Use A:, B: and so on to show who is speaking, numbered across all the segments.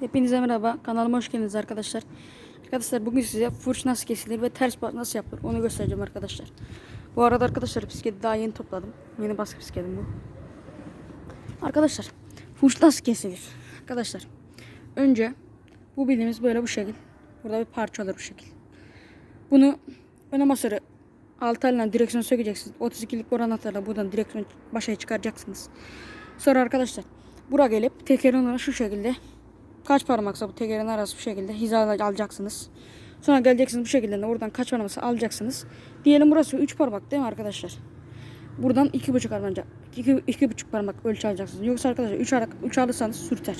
A: Hepinize merhaba. Kanalıma hoş geldiniz arkadaşlar. Arkadaşlar bugün size fırç nasıl kesilir ve ters bat nasıl yapılır onu göstereceğim arkadaşlar. Bu arada arkadaşlar bisikleti daha yeni topladım. Yeni baskı bisikletim bu. Arkadaşlar fırç nasıl kesilir? Arkadaşlar önce bu bildiğimiz böyle bu şekil. Burada bir parça olur bu şekil. Bunu ön amasörü altı eline direksiyon sökeceksiniz. 32'lik boru anahtarla buradan direksiyon başa çıkaracaksınız. Sonra arkadaşlar buraya gelip tekerin şu şekilde kaç parmaksa bu tekerin arası bu şekilde hizalı alacaksınız. Sonra geleceksiniz bu şekilde de oradan kaç parmaksa alacaksınız. Diyelim burası 3 parmak değil mi arkadaşlar? Buradan 2,5 parmak 2 2,5 parmak ölçü alacaksınız. Yoksa arkadaşlar 3 üç, üç alırsanız sürter.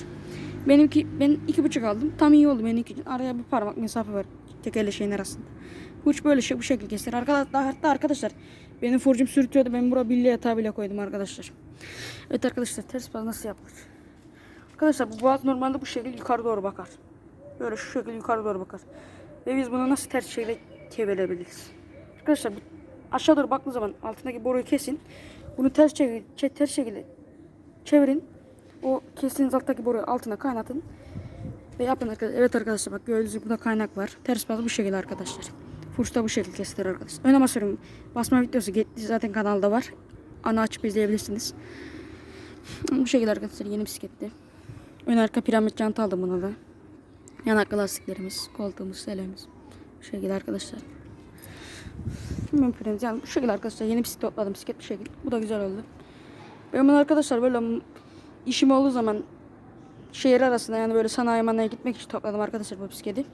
A: Benimki ben 2,5 aldım. Tam iyi oldu benimki için. Araya bir parmak mesafe var tekerle şeyin arasında. Uç böyle şey bu şekilde kesilir. Arkadaşlar hatta arkadaşlar benim furcum sürtüyordu. Ben buraya bilye yatağı bile koydum arkadaşlar. Evet arkadaşlar ters baz nasıl yapılır? Arkadaşlar bu boğaz normalde bu şekilde yukarı doğru bakar. Böyle şu şekilde yukarı doğru bakar. Ve biz bunu nasıl ters şekilde çevirebiliriz? Arkadaşlar bu aşağı doğru baktığınız zaman altındaki boruyu kesin. Bunu ters şekilde, ters şekilde çevirin. O kestiğiniz alttaki boruyu altına kaynatın. Ve yapın arkadaşlar. Evet arkadaşlar bak gördüğünüz gibi burada kaynak var. Ters bazı bu şekilde arkadaşlar. Furçta bu şekilde kesilir arkadaşlar. Ön amasörüm basma videosu gitti zaten kanalda var. Ana açıp izleyebilirsiniz. Bu şekilde arkadaşlar yeni bisikletti. Ön arka piramit jant aldım buna da. Yan arka lastiklerimiz, koltuğumuz, selemiz. Bu şekilde arkadaşlar. Piramit yani bu şekilde arkadaşlar yeni bisiklet topladım bisiklet bu şekilde. Bu da güzel oldu. Ben bunu arkadaşlar böyle işim olduğu zaman şehir arasında yani böyle sanayi manaya gitmek için topladım arkadaşlar bu bisikleti.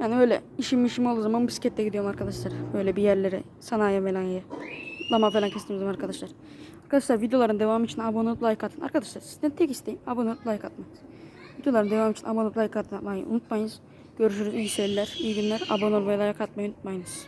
A: Yani öyle işim işim olduğu zaman bisikletle gidiyorum arkadaşlar. Böyle bir yerlere sanayi falan Lama falan zaman arkadaşlar. Arkadaşlar videoların devamı için abone olup like atın. Arkadaşlar sizden tek isteğim abone olup like atmak. Videoların devamı için abone olup like atmayı unutmayınız. Görüşürüz. İyi seyirler, iyi günler. Abone olmayı, like atmayı unutmayınız.